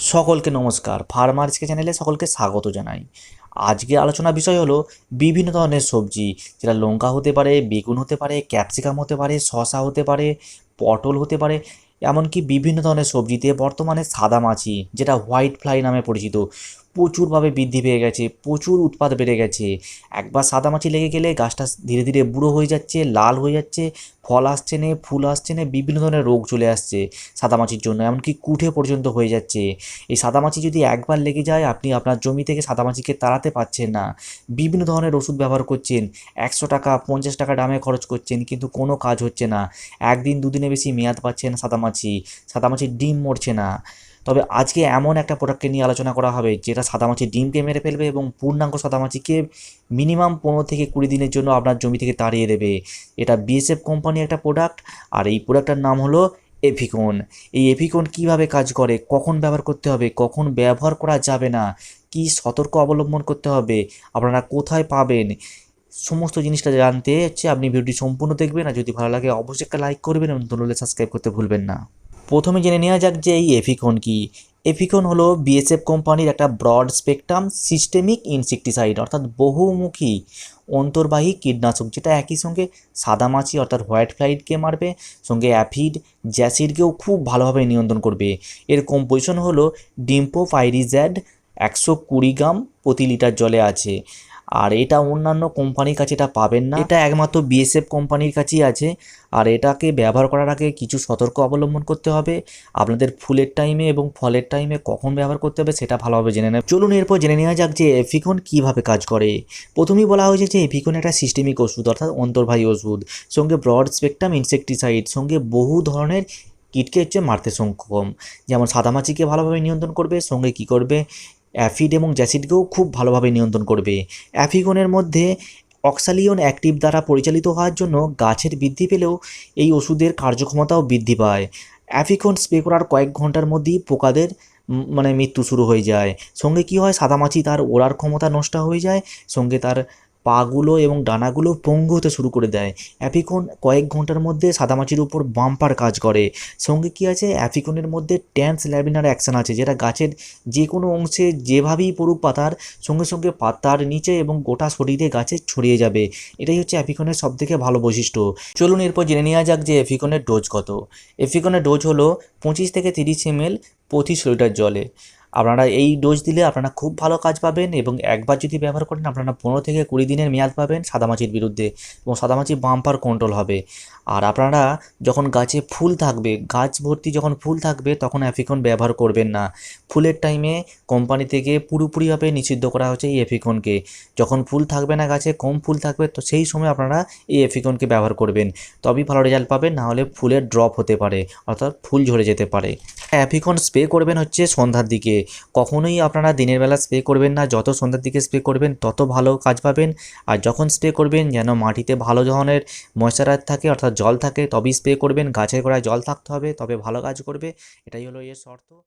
সকলকে নমস্কার। ফার্মার্সকে চ্যানেলে সকলকে স্বাগত জানাই। আজকে আলোচনা বিষয় হলো বিভিন্ন ধরনের সবজি, যেটা লঙ্কা হতে পারে, বেগুন হতে পারে, ক্যাপসিকাম হতে পারে শশা হতে পারে, পটল হতে পারে, এমনকি বিভিন্ন ধরনের সবজিতে বর্তমানে সাদা মাছি, যেটা হোয়াইট ফ্লাই নামে পরিচিত। প্রচুরভাবে বৃদ্ধি পেয়ে গেছে, প্রচুর উৎপাদ বেড়ে গেছে। একবার সাদামাছি লেগে গেলে গাছটা ধীরে ধীরে বুড়ো হয়ে যাচ্ছে, লাল হয়ে যাচ্ছে, ফল আসছে না, ফুল আসছে না, বিভিন্ন ধরনের রোগ চলে আসছে সাদামাছির জন্য, এমনকি কুঠে পর্যন্ত হয়ে যাচ্ছে। এই সাদামাছি যদি একবার লেগে যায়, আপনি আপনার জমি থেকে সাদামাছিকে তাড়াতে পারছেন না। বিভিন্ন ধরনের ওষুধ ব্যবহার করছেন, একশো টাকা, পঞ্চাশ টাকা দামে খরচ করছেন, কিন্তু কোনো কাজ হচ্ছে না। একদিন দুদিনে বেশি মেয়াদ পাচ্ছে না সাদামাছি, সাদামাছির ডিম মরছে না। তবে আজকে এমন একটা প্রোডাক্টকে নিয়ে আলোচনা করা হবে, যেটা সাদামাছির ডিমকে মেরে ফেলবে এবং পূর্ণাঙ্গ সাদামাছিকে মিনিমাম পনেরো থেকে কুড়ি দিনের জন্য আপনার জমি থেকে তাড়িয়ে দেবে। এটা বিএসএফ কোম্পানির একটা প্রোডাক্ট আর এই প্রোডাক্টটার নাম হলো এফিকন এই এফিকন কীভাবে কাজ করে, কখন ব্যবহার করতে হবে, কখন ব্যবহার করা যাবে না, কি সতর্ক অবলম্বন করতে হবে, আপনারা কোথায় পাবেন, সমস্ত জিনিসটা জানতে হচ্ছে। আপনি ভিডিওটি সম্পূর্ণ দেখবেন, আর যদি ভালো লাগে অবশ্যই একটা লাইক করবেন এবং ধন্যবাদ, সাবস্ক্রাইব করতে ভুলবেন না। প্রথমে জেনে নেওয়া যাক যে এই এফিকন কি। এফিকন হলো বিএসএফ কোম্পানির একটা ব্রড স্পেকট্রাম সিস্টেমিক ইনসেকটিসাইড, অর্থাৎ বহুমুখী অন্তর্বাহী কীটনাশক, যেটা একই সঙ্গে সাদামাছি, অর্থাৎ হোয়াইট ফ্লাইটকে মারবে, সঙ্গে অ্যাফিড, জ্যাসিডকেও খুব ভালোভাবে নিয়ন্ত্রণ করবে। এর কম্পোজিশন হলো ডিম্পো ফাইরিজ্যাড একশো কুড়ি গ্রাম প্রতি লিটার জলে আছে। আর এটা অন্যান্য কোম্পানির কাছে এটা পাবেন না। এটা একমাত্র বিএসএফ কোম্পানির কাছেই আছে। আর এটাকে ব্যবহার করার আগে কিছু সতর্ক অবলম্বন করতে হবে। আপনাদের ফুলের টাইমে এবং ফলের টাইমে কখন ব্যবহার করতে হবে সেটা ভালোভাবে জেনে নেব চলুন এরপর জেনে নেওয়া যাক যে এফিকন কীভাবে কাজ করে। প্রথমেই বলা হয়েছে যে এফিকন একটা সিস্টেমিক ওষুধ, অর্থাৎ অন্তর্বাহী ওষুধ। সঙ্গে ব্রড স্পেকট্রাম ইনসেকটিসাইড সঙ্গে বহু ধরনের কীটকে হচ্ছে মারতে সক্ষম। যেমন সাদামাছিকে ভালোভাবে নিয়ন্ত্রণ করবে, সঙ্গে কি করবে? অ্যাফিড এবং জ্যাসিডকেও খুব ভালোভাবে নিয়ন্ত্রণ করবে। অ্যাফিগনের মধ্যে অক্সালিয়ন অ্যাক্টিভ দ্বারা পরিচালিত হওয়ার জন্য গাছের বৃদ্ধি পেলেও এই ওষুধের কার্যক্ষমতাও বৃদ্ধি পায়। অ্যাফিকন স্প্রে করার কয়েক ঘণ্টার মধ্যেই পোকাদের মানে মৃত্যু শুরু হয়ে যায়। সঙ্গে কি হয়, সাদামাছি তার ওড়ার ক্ষমতা নষ্ট হয়ে যায়, সঙ্গে তার পাগুলো এবং ডানাগুলো পঙ্গু হতে শুরু করে দেয়। অ্যাপিকন কয়েক ঘণ্টার মধ্যে সাদামাছির উপর বাম্পার কাজ করে। সঙ্গে কি আছে? অ্যাপিকনের মধ্যে ট্যান্স ল্যাবিনার অ্যাকশন আছে, যেটা গাছের যে কোনো অংশে যেভাবেই পড়ুক পাতার সঙ্গে সঙ্গে পাতার নিচে এবং গোটা শরীরে গাছে ছড়িয়ে যাবে। এটাই হচ্ছে অ্যাপিকনের সবথেকে ভালো বৈশিষ্ট্য। চলুন এরপর জেনে নেওয়া যাক যে এফিকনের ডোজ কত। এফিকনের ডোজ হলো পঁচিশ থেকে তিরিশ এমএল প্রতি লিটার জলে। আপনারা এই ডোজ দিলে আপনারা খুব ভালো কাজ পাবেন এবং একবার যদি ব্যবহার করেন, আপনারা পনেরো থেকে কুড়ি দিনের মেয়াদ পাবেন সাদামাছির বিরুদ্ধে এবং সাদামাছি বাম্পার কন্ট্রোল হবে। আর আপনারা যখন গাছে ফুল থাকবে, গাছ ভর্তি যখন ফুল থাকবে, তখন অ্যাফিকন ব্যবহার করবেন না। ফুলের টাইমে কোম্পানি থেকে পুরোপুরিভাবে নিষিদ্ধ করা হচ্ছে এই এফিকনকে যখন ফুল থাকবে না গাছে, কম ফুল থাকবে, তো সেই সময় আপনারা এই এফিকনকে ব্যবহার করবেন। তবেই ভালো রেজাল্ট পাবেন নাহলে ফুলের ড্রপ হতে পারে, অর্থাৎ ফুল ঝরে যেতে পারে। অ্যাফিকন স্প্রে করবেন হচ্ছে সন্ধ্যার দিকে। কখনোই আপনারা দিনের বেলা স্প্রে করবেন না, যত সন্ধ্যার দিকে স্প্রে করবেন, তত ভালো কাজ পাবেন। আর যখন স্প্রে করবেন, যেন মাটিতে ভালো ধরনের ময়শ্চারাইজ থাকে, অর্থাৎ জল থাকে, তবেই স্প্রে করবেন। গাছের গোড়ায় জল থাকতে হবে, তবে ভালো কাজ করবে। এটাই হলো এর শর্ত।